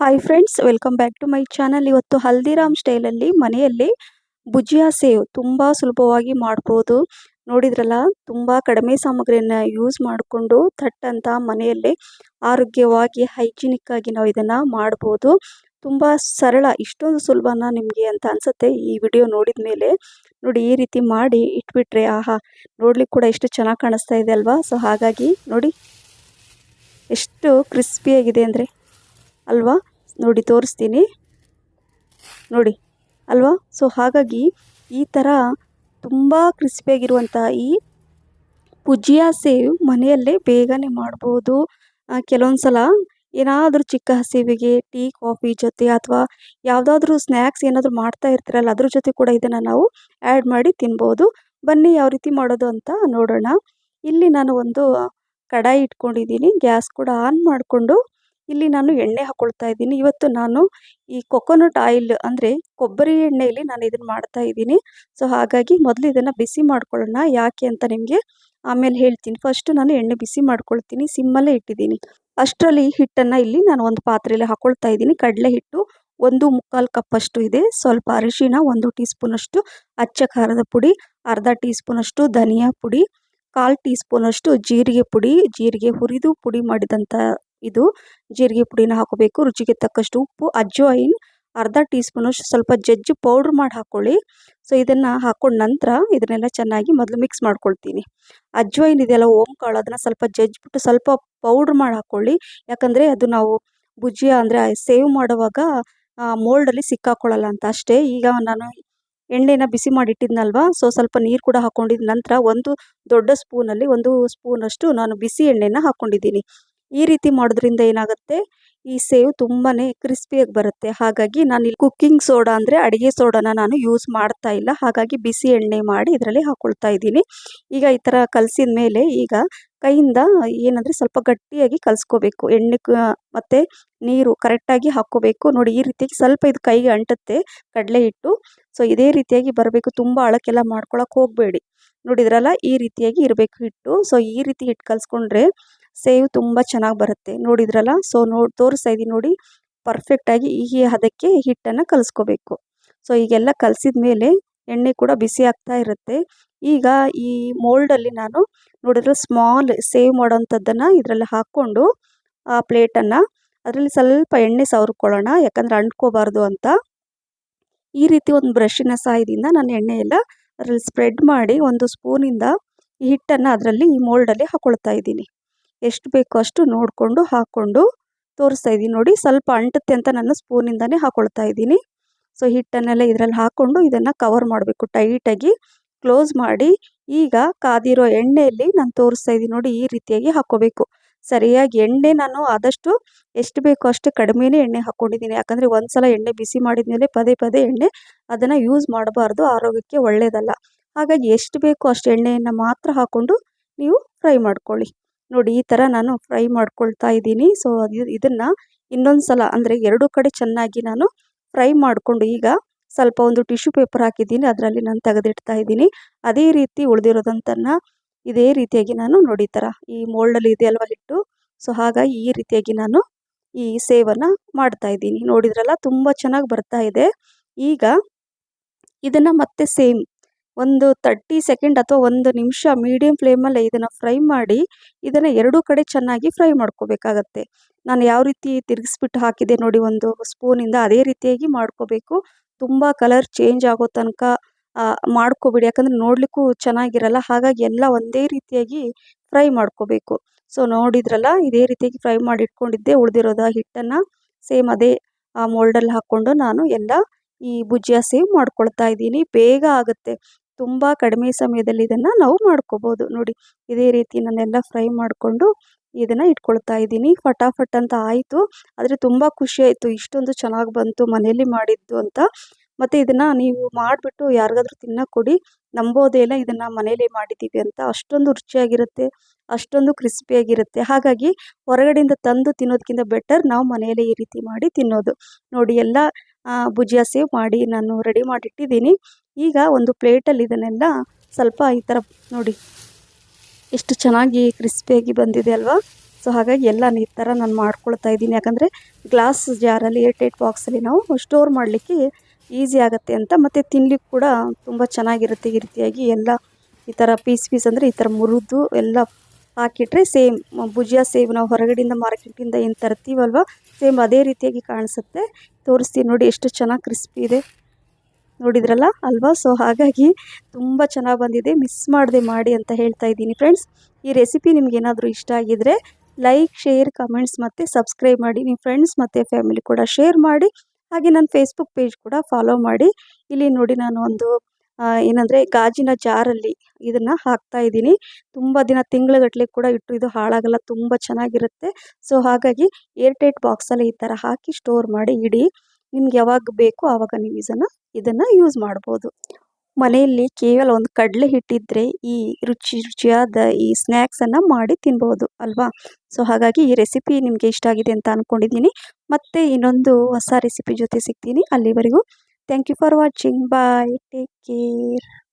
Hi friends welcome back to my channel ಇವತ್ತು ಹಲ್ದಿರಾಮ್ ಸ್ಟೈಲಲ್ಲಿ ಮನೆಯಲ್ಲಿ ಭುಜಿಯಾ ಸೇವ್ ತುಂಬ ಸುಲಭವಾಗಿ ಮಾಡ್ಬೋದು. ನೋಡಿದ್ರಲ್ಲ, ತುಂಬ ಕಡಿಮೆ ಸಾಮಗ್ರಿಯನ್ನು ಯೂಸ್ ಮಾಡಿಕೊಂಡು ಥಟ್ಟಂತ ಮನೆಯಲ್ಲಿ ಆರೋಗ್ಯವಾಗಿ ಹೈಜಿನಿಕ್ಕಾಗಿ ನಾವು ಇದನ್ನು ಮಾಡ್ಬೋದು. ತುಂಬ ಸರಳ, ಇಷ್ಟೊಂದು ಸುಲಭನ ನಿಮಗೆ ಅಂತ ಅನಿಸುತ್ತೆ ಈ ವಿಡಿಯೋ ನೋಡಿದ ಮೇಲೆ ನೋಡಿ, ಈ ರೀತಿ ಮಾಡಿ ಇಟ್ಬಿಟ್ರೆ, ಆಹಾ ನೋಡ್ಲಿಕ್ಕೆ ಕೂಡ ಎಷ್ಟು ಚೆನ್ನಾಗಿ ಕಾಣಿಸ್ತಾ ಇದೆ ಅಲ್ವಾ? ಸೊ ಹಾಗಾಗಿ ನೋಡಿ, ಎಷ್ಟು ಕ್ರಿಸ್ಪಿಯಾಗಿದೆ ಅಂದರೆ. ಅಲ್ವಾ? ನೋಡಿ, ತೋರಿಸ್ತೀನಿ. ನೋಡಿ, ಅಲ್ವಾ? ಸೊ ಹಾಗಾಗಿ ಈ ಥರ ತುಂಬ ಕ್ರಿಸ್ಪಿಯಾಗಿರುವಂಥ ಈ ಪುಜಿಯಾ ಸೇವ್ ಮನೆಯಲ್ಲೇ ಬೇಗನೆ ಮಾಡ್ಬೋದು. ಕೆಲವೊಂದು ಸಲ ಏನಾದರೂ ಚಿಕ್ಕ ಹಸಿವಿಗೆ ಟೀ, ಕಾಫಿ ಜೊತೆ ಅಥವಾ ಯಾವುದಾದ್ರೂ ಸ್ನ್ಯಾಕ್ಸ್ ಏನಾದರೂ ಮಾಡ್ತಾ ಇರ್ತೀರಲ್ಲ, ಅದ್ರ ಜೊತೆ ಕೂಡ ಇದನ್ನು ನಾವು ಆ್ಯಡ್ ಮಾಡಿ ತಿನ್ಬೋದು. ಬನ್ನಿ, ಯಾವ ರೀತಿ ಮಾಡೋದು ಅಂತ ನೋಡೋಣ. ಇಲ್ಲಿ ನಾನು ಒಂದು ಕಡಾಯಿ ಇಟ್ಕೊಂಡಿದ್ದೀನಿ. ಗ್ಯಾಸ್ ಕೂಡ ಆನ್ ಮಾಡಿಕೊಂಡು ಇಲ್ಲಿ ನಾನು ಎಣ್ಣೆ ಹಾಕ್ಕೊಳ್ತಾ ಇದ್ದೀನಿ. ಇವತ್ತು ನಾನು ಈ ಕೊಕೊನಟ್ ಆಯಿಲ್ ಅಂದರೆ ಕೊಬ್ಬರಿ ಎಣ್ಣೆಯಲ್ಲಿ ನಾನು ಇದನ್ನು ಮಾಡ್ತಾ ಇದ್ದೀನಿ. ಸೊ ಹಾಗಾಗಿ ಮೊದಲು ಇದನ್ನು ಬಿಸಿ ಮಾಡ್ಕೊಳ್ಳೋಣ. ಯಾಕೆ ಅಂತ ನಿಮಗೆ ಆಮೇಲೆ ಹೇಳ್ತೀನಿ. ಫಸ್ಟ್ ನಾನು ಎಣ್ಣೆ ಬಿಸಿ ಮಾಡ್ಕೊಳ್ತೀನಿ. ಸಿಮ್ಮಲ್ಲೇ ಇಟ್ಟಿದ್ದೀನಿ. ಅಷ್ಟರಲ್ಲಿ ಹಿಟ್ಟನ್ನು ಇಲ್ಲಿ ನಾನು ಒಂದು ಪಾತ್ರೆಯಲ್ಲಿ ಹಾಕ್ಕೊಳ್ತಾ ಇದ್ದೀನಿ. ಕಡಲೆ ಹಿಟ್ಟು ಒಂದು ಮುಕ್ಕಾಲು ಕಪ್ಪಷ್ಟು ಇದೆ. ಸ್ವಲ್ಪ ಅರಿಶಿನ ಒಂದು ಟೀ ಸ್ಪೂನಷ್ಟು ಅಚ್ಚ ಖಾರದ ಪುಡಿ, ಅರ್ಧ ಟೀ ಸ್ಪೂನಷ್ಟು ಧನಿಯಾ ಪುಡಿ, ಕಾಲು ಟೀ ಸ್ಪೂನಷ್ಟು ಜೀರಿಗೆ ಪುಡಿ. ಜೀರಿಗೆ ಹುರಿದು ಪುಡಿ ಮಾಡಿದಂಥ ಇದು ಜೀರಿಗೆ ಪುಡಿನ ಹಾಕೋಬೇಕು. ರುಚಿಗೆ ತಕ್ಕಷ್ಟು ಉಪ್ಪು ಅಜ್ವಾಯಿನ್ ಅರ್ಧ ಟೀ ಸ್ಪೂನಷ್ಟು ಸ್ವಲ್ಪ ಜಜ್ಜಿ ಪೌಡ್ರ್ ಮಾಡಿ ಹಾಕ್ಕೊಳ್ಳಿ ಸೊ, ಇದನ್ನು ಹಾಕ್ಕೊಂಡ ನಂತರ ಇದನ್ನೆಲ್ಲ ಚೆನ್ನಾಗಿ ಮೊದಲು ಮಿಕ್ಸ್ ಮಾಡ್ಕೊಳ್ತೀನಿ. ಅಜ್ವಾಯಿನ್ ಇದೆಯಲ್ಲ ಓಂಕಾಳು ಅದನ್ನು ಸ್ವಲ್ಪ ಜಜ್ಜಿಬಿಟ್ಟು ಸ್ವಲ್ಪ ಪೌಡ್ರ್ ಮಾಡಿ ಹಾಕ್ಕೊಳ್ಳಿ ಯಾಕಂದರೆ ಅದು ನಾವು ಭುಜಿಯಾ ಅಂದರೆ ಸೇವ್ ಮಾಡುವಾಗ ಮೋಲ್ಡಲ್ಲಿ ಸಿಕ್ಕಾಕೊಳ್ಳಲ್ಲ ಅಂತ ಅಷ್ಟೇ. ಈಗ ನಾನು ಎಣ್ಣೆನ ಬಿಸಿ ಮಾಡಿಟ್ಟಿದ್ನಲ್ವ ಸೊ ಸ್ವಲ್ಪ ನೀರು ಕೂಡ ಹಾಕ್ಕೊಂಡಿದ್ದ ನಂತರ ಒಂದು ದೊಡ್ಡ ಸ್ಪೂನಲ್ಲಿ ಒಂದು ಸ್ಪೂನಷ್ಟು ನಾನು ಬಿಸಿ ಎಣ್ಣೆನ ಹಾಕ್ಕೊಂಡಿದ್ದೀನಿ ಈ ರೀತಿ ಮಾಡೋದ್ರಿಂದ ಏನಾಗುತ್ತೆ? ಈ ಸೇವ್ ತುಂಬಾ ಕ್ರಿಸ್ಪಿಯಾಗಿ ಬರುತ್ತೆ. ಹಾಗಾಗಿ ನಾನು ಇಲ್ಲಿ ಕುಕ್ಕಿಂಗ್ ಸೋಡಾ ಅಂದರೆ ಅಡುಗೆ ಸೋಡಾನ ನಾನು ಯೂಸ್ ಮಾಡ್ತಾ ಇಲ್ಲ. ಹಾಗಾಗಿ ಬಿಸಿ ಎಣ್ಣೆ ಮಾಡಿ ಇದರಲ್ಲಿ ಹಾಕ್ಕೊಳ್ತಾ ಇದ್ದೀನಿ. ಈಗ ಈ ಥರ ಕಲಸಿದ ಮೇಲೆ ಈಗ ಕೈಯಿಂದ ಏನಂದರೆ ಸ್ವಲ್ಪ ಗಟ್ಟಿಯಾಗಿ ಕಲಿಸ್ಕೋಬೇಕು. ಎಣ್ಣೆ ಮತ್ತು ನೀರು ಕರೆಕ್ಟಾಗಿ ಹಾಕ್ಕೋಬೇಕು. ನೋಡಿ ಈ ರೀತಿಯಾಗಿ ಸ್ವಲ್ಪ ಇದು ಕೈಗೆ ಅಂಟುತ್ತೆ ಕಡಲೆ ಹಿಟ್ಟು. ಸೊ ಇದೇ ರೀತಿಯಾಗಿ ಬರಬೇಕು. ತುಂಬ ಅಳಕ್ಕೆಲ್ಲ ಮಾಡ್ಕೊಳಕ್ಕೆ ಹೋಗಬೇಡಿ. ನೋಡಿದ್ರಲ್ಲ ಈ ರೀತಿಯಾಗಿ ಇರಬೇಕು ಹಿಟ್ಟು. ಸೊ ಈ ರೀತಿ ಹಿಟ್ಟು ಕಲಿಸ್ಕೊಂಡ್ರೆ ಸೇವ್ ತುಂಬ ಚೆನ್ನಾಗಿ ಬರುತ್ತೆ. ನೋಡಿದ್ರಲ್ಲ? ಸೊ ನೋಡಿ ತೋರಿಸ್ತಾ ಇದ್ದೀನಿ ನೋಡಿ. ಪರ್ಫೆಕ್ಟಾಗಿ ಈ ಹದಕ್ಕೆ ಹಿಟ್ಟನ್ನು ಕಲಿಸ್ಕೋಬೇಕು. ಸೊ ಈಗೆಲ್ಲ ಕಲಸಿದ ಮೇಲೆ ಎಣ್ಣೆ ಕೂಡ ಬಿಸಿ ಆಗ್ತಾ ಇರುತ್ತೆ. ಈಗ ಈ ಮೋಲ್ಡಲ್ಲಿ ನಾನು ನೋಡಿದ್ರೆ ಸ್ಮಾಲ್ ಸೇವ್ ಮಾಡೋವಂಥದ್ದನ್ನು ಇದರಲ್ಲಿ ಹಾಕ್ಕೊಂಡು ಆ ಪ್ಲೇಟನ್ನು ಅದರಲ್ಲಿ ಸ್ವಲ್ಪ ಎಣ್ಣೆ ಸವರ್ಕೊಳ್ಳೋಣ. ಯಾಕಂದರೆ ಅಂಟ್ಕೋಬಾರ್ದು ಅಂತ. ಈ ರೀತಿ ಒಂದು ಬ್ರಷಿನ ಸಹಾಯದಿಂದ ನಾನು ಎಣ್ಣೆ ಎಲ್ಲ ಅದರಲ್ಲಿ ಸ್ಪ್ರೆಡ್ ಮಾಡಿ ಒಂದು ಸ್ಪೂನಿಂದ ಈ ಹಿಟ್ಟನ್ನು ಅದರಲ್ಲಿ ಈ ಮೋಲ್ಡಲ್ಲಿ ಹಾಕ್ಕೊಳ್ತಾ ಇದ್ದೀನಿ ಎಷ್ಟು ಬೇಕೋ ಅಷ್ಟು ನೋಡಿಕೊಂಡು ಹಾಕ್ಕೊಂಡು ತೋರಿಸ್ತಾ ಇದ್ದೀನಿ ನೋಡಿ, ಸ್ವಲ್ಪ ಅಂಟುತ್ತೆ ಅಂತ ನಾನು ಸ್ಪೂನಿಂದನೇ ಹಾಕೊಳ್ತಾ ಇದ್ದೀನಿ ಸೊ, ಹಿಟ್ಟನ್ನೆಲ್ಲ ಇದರಲ್ಲಿ ಹಾಕ್ಕೊಂಡು ಇದನ್ನು ಕವರ್ ಮಾಡಬೇಕು. ಟೈಟಾಗಿ ಕ್ಲೋಸ್ ಮಾಡಿ ಈಗ ಕಾದಿರೋ ಎಣ್ಣೆಯಲ್ಲಿ ನಾನು ತೋರಿಸ್ತಾ ಇದ್ದೀನಿ ನೋಡಿ, ಈ ರೀತಿಯಾಗಿ ಹಾಕ್ಕೋಬೇಕು. ಸರಿಯಾಗಿ ಎಣ್ಣೆ ನಾನು ಆದಷ್ಟು ಎಷ್ಟು ಬೇಕೋ ಅಷ್ಟು ಕಡಿಮೆನೇ ಎಣ್ಣೆ ಹಾಕ್ಕೊಂಡಿದ್ದೀನಿ ಯಾಕಂದರೆ ಒಂದು ಸಲ ಎಣ್ಣೆ ಬಿಸಿ ಮಾಡಿದ ಮೇಲೆ ಪದೇ ಪದೇ ಎಣ್ಣೆ ಅದನ್ನು ಯೂಸ್ ಮಾಡಬಾರ್ದು. ಆರೋಗ್ಯಕ್ಕೆ ಒಳ್ಳೆಯದಲ್ಲ ಹಾಗಾಗಿ ಎಷ್ಟು ಬೇಕೋ ಅಷ್ಟು ಎಣ್ಣೆಯನ್ನು ಮಾತ್ರ ಹಾಕ್ಕೊಂಡು ನೀವು ಫ್ರೈ ಮಾಡ್ಕೊಳ್ಳಿ. ನೋಡಿ ಈ ಥರ ನಾನು ಫ್ರೈ ಮಾಡ್ಕೊಳ್ತಾ ಇದ್ದೀನಿ. ಸೊ ಅದು ಇದನ್ನು ಇನ್ನೊಂದು ಸಲ ಅಂದರೆ ಎರಡು ಕಡೆ ಚೆನ್ನಾಗಿ ನಾನು ಫ್ರೈ ಮಾಡಿಕೊಂಡು ಈಗ ಸ್ವಲ್ಪ ಒಂದು ಟಿಶ್ಯೂ ಪೇಪರ್ ಹಾಕಿದ್ದೀನಿ. ಅದರಲ್ಲಿ ನಾನು ತೆಗೆದಿಡ್ತಾ ಇದ್ದೀನಿ. ಅದೇ ರೀತಿ ಉಳಿದಿರೋದಂತನ್ನು ಇದೇ ರೀತಿಯಾಗಿ ನಾನು ನೋಡಿ ಥರ ಈ ಮೋಲ್ಡಲ್ಲಿ ಇದೆ ಅಲ್ವಾ ಹಿಟ್ಟು? ಸೊ ಹಾಗಾಗಿ ಈ ರೀತಿಯಾಗಿ ನಾನು ಈ ಸೇವನ್ನು ಮಾಡ್ತಾ ಇದ್ದೀನಿ. ನೋಡಿದ್ರಲ್ಲ ತುಂಬ ಚೆನ್ನಾಗಿ ಬರ್ತಾ ಇದೆ. ಈಗ ಇದನ್ನು ಮತ್ತೆ ಸೇಮ್ ಒಂದು ತರ್ಟಿ ಸೆಕೆಂಡ್ ಅಥವಾ ಒಂದು ನಿಮಿಷ ಮೀಡಿಯಮ್ ಫ್ಲೇಮಲ್ಲಿ ಇದನ್ನು ಫ್ರೈ ಮಾಡಿ, ಇದನ್ನು ಎರಡೂ ಕಡೆ ಚೆನ್ನಾಗಿ ಫ್ರೈ ಮಾಡ್ಕೋಬೇಕಾಗತ್ತೆ. ನಾನು ಯಾವ ರೀತಿ ತಿರುಗಿಸ್ಬಿಟ್ಟು ಹಾಕಿದೆ ನೋಡಿ, ಒಂದು ಸ್ಪೂನಿಂದ ಅದೇ ರೀತಿಯಾಗಿ ಮಾಡ್ಕೋಬೇಕು. ತುಂಬ ಕಲರ್ ಚೇಂಜ್ ಆಗೋ ತನಕ ಮಾಡ್ಕೋಬಿಡಿ. ಯಾಕಂದರೆ ನೋಡಲಿಕ್ಕೂ ಚೆನ್ನಾಗಿರಲ್ಲ, ಹಾಗಾಗಿ ಎಲ್ಲ ಒಂದೇ ರೀತಿಯಾಗಿ ಫ್ರೈ ಮಾಡ್ಕೋಬೇಕು. ಸೊ ನೋಡಿದ್ರಲ್ಲ, ಇದೇ ರೀತಿಯಾಗಿ ಫ್ರೈ ಮಾಡಿ ಇಟ್ಕೊಂಡಿದ್ದೆ ಉಳಿದಿರೋದ ಹಿಟ್ಟನ್ನು. ಸೇಮ್ ಅದೇ, ಆ ಮೋಲ್ಡಲ್ಲಿ ಹಾಕ್ಕೊಂಡು ನಾನು ಎಲ್ಲ ಈ ಭುಜಿಯಾ ಸೇವ್ ಮಾಡ್ಕೊಳ್ತಾ ಇದ್ದೀನಿ. ಬೇಗ ಆಗುತ್ತೆ. ತುಂಬ ಕಡಿಮೆ ಸಮಯದಲ್ಲಿ ಇದನ್ನು ನಾವು ಮಾಡ್ಕೋಬೋದು. ನೋಡಿ, ಇದೇ ರೀತಿ ನಾನೆಲ್ಲ ಫ್ರೈ ಮಾಡಿಕೊಂಡು ಇದನ್ನು ಇಟ್ಕೊಳ್ತಾ ಇದ್ದೀನಿ. ಫಟಾಫಟ್ ಅಂತ ಆಯಿತು. ಆದರೆ ತುಂಬ ಖುಷಿ ಆಯಿತು. ಇಷ್ಟೊಂದು ಚೆನ್ನಾಗಿ ಬಂತು ಮನೆಯಲ್ಲಿ ಮಾಡಿದ್ದು ಅಂತ. ಮತ್ತು ಇದನ್ನು ನೀವು ಮಾಡಿಬಿಟ್ಟು ಯಾರಿಗಾದ್ರೂ ತಿನ್ನೋಕೆ ಕೊಡಿ. ನಂಬೋದೇ ಇಲ್ಲ ಇದನ್ನು ಮನೇಲೇ ಮಾಡಿದ್ದೀವಿ ಅಂತ. ಅಷ್ಟೊಂದು ರುಚಿಯಾಗಿರುತ್ತೆ. ಅಷ್ಟೊಂದು ಕ್ರಿಸ್ಪಿಯಾಗಿರುತ್ತೆ. ಹಾಗಾಗಿ ಹೊರಗಡೆಯಿಂದ ತಂದು ತಿನ್ನೋದಕ್ಕಿಂತ ಬೆಟರ್ ನಾವು ಮನೆಯಲ್ಲೇ ಈ ರೀತಿ ಮಾಡಿ ತಿನ್ನೋದು. ನೋಡಿ, ಎಲ್ಲ ಭುಜಿಯಾ ಸೇವ್ ಮಾಡಿ ನಾನು ರೆಡಿ ಮಾಡಿಟ್ಟಿದ್ದೀನಿ. ಈಗ ಒಂದು ಪ್ಲೇಟಲ್ಲಿ ಇದನ್ನೆಲ್ಲ ಸ್ವಲ್ಪ ಈ ಥರ ನೋಡಿ. ಎಷ್ಟು ಚೆನ್ನಾಗಿ ಕ್ರಿಸ್ಪಿಯಾಗಿ ಬಂದಿದೆ ಅಲ್ವಾ? ಸೊ ಹಾಗಾಗಿ ಎಲ್ಲ ಈ ಥರ ನಾನು ಮಾಡ್ಕೊಳ್ತಾ ಇದ್ದೀನಿ. ಯಾಕಂದರೆ ಗ್ಲಾಸ್ ಜಾರಲ್ಲಿ ಏರ್ಟೈಟ್ ಬಾಕ್ಸಲ್ಲಿ ನಾವು ಸ್ಟೋರ್ ಮಾಡಲಿಕ್ಕೆ ಈಸಿ ಆಗುತ್ತೆ ಅಂತ ಮತ್ತು ತಿನ್ಲಿಕ್ಕೆ ಕೂಡ ತುಂಬ ಚೆನ್ನಾಗಿರುತ್ತೆ ಈ ರೀತಿಯಾಗಿ ಎಲ್ಲ ಈ ಥರ ಪೀಸ್ ಪೀಸ್ ಅಂದರೆ ಈ ಥರ ಮುರಿದು ಎಲ್ಲ ಹಾಕಿಟ್ರೆ ಸೇಮ್, ಭುಜಿಯಾ ಸೇವ್ ನಾವು ಹೊರಗಡೆಯಿಂದ ಮಾರ್ಕೆಟಿಂದ ಏನು ತರ್ತೀವಲ್ವ, ಸೇಮ್ ಅದೇ ರೀತಿಯಾಗಿ ಕಾಣಿಸುತ್ತೆ. ತೋರಿಸ್ತೀನಿ ನೋಡಿ ಎಷ್ಟು ಚೆನ್ನಾಗಿ ಕ್ರಿಸ್ಪಿ ಇದೆ. ನೋಡಿದ್ರಲ್ಲ ಅಲ್ವಾ? ಸೊ ಹಾಗಾಗಿ ತುಂಬ ಚೆನ್ನಾಗಿ ಬಂದಿದೆ. ಮಿಸ್ ಮಾಡದೆ ಮಾಡಿ ಅಂತ ಹೇಳ್ತಾ ಇದ್ದೀನಿ ಫ್ರೆಂಡ್ಸ್ ಈ ರೆಸಿಪಿ ನಿಮ್ಗೆ ಏನಾದರೂ ಇಷ್ಟ ಆಗಿದರೆ ಲೈಕ್ ಶೇರ್ ಕಮೆಂಟ್ಸ್ ಮತ್ತು ಸಬ್ಸ್ಕ್ರೈಬ್ ಮಾಡಿ. ನಿಮ್ಮ ಫ್ರೆಂಡ್ಸ್ ಮತ್ತು ಫ್ಯಾಮಿಲಿ ಕೂಡ ಶೇರ್ ಮಾಡಿ. ಹಾಗೆ ನನ್ನ ಫೇಸ್ಬುಕ್ ಪೇಜ್ ಕೂಡ ಫಾಲೋ ಮಾಡಿ. ಇಲ್ಲಿ ನೋಡಿ ನಾನು ಒಂದು ಏನಂದರೆ ಗಾಜಿನ ಜಾರಲ್ಲಿ ಇದನ್ನು ಹಾಕ್ತಾ ಇದ್ದೀನಿ. ತುಂಬ ದಿನ ತಿಂಗಳುಗಟ್ಟಲೆ ಕೂಡ ಇಟ್ಟು ಇದು ಹಾಳಾಗಲ್ಲ, ತುಂಬ ಚೆನ್ನಾಗಿರುತ್ತೆ. ಸೊ ಹಾಗಾಗಿ ಏರ್ಟೈಟ್ ಬಾಕ್ಸಲ್ಲಿ ಈ ಥರ ಹಾಕಿ ಸ್ಟೋರ್ ಮಾಡಿ ಇಡಿ. ನಿಮ್ಗೆ ಯಾವಾಗ ಬೇಕು ಆವಾಗ ನೀವು ಇದನ್ನು ಇದನ್ನು ಯೂಸ್ ಮಾಡ್ಬೋದು. ಮನೆಯಲ್ಲಿ ಕೇವಲ ಒಂದು ಕಡಲೆ ಹಿಟ್ಟಿದ್ರೆ ಈ ರುಚಿ ರುಚಿಯಾದ ಈ ಸ್ನ್ಯಾಕ್ಸನ್ನು ಮಾಡಿ ತಿನ್ಬೋದು, ಅಲ್ವಾ? ಸೊ ಹಾಗಾಗಿ ಈ ರೆಸಿಪಿ ನಿಮಗೆ ಇಷ್ಟ ಆಗಿದೆ ಅಂತ ಅಂದ್ಕೊಂಡಿದ್ದೀನಿ ಮತ್ತೆ ಇನ್ನೊಂದು ಹೊಸ ರೆಸಿಪಿ ಜೊತೆ ಸಿಗ್ತೀನಿ. ಅಲ್ಲಿವರೆಗೂ Thank you for watching. Bye. Take care.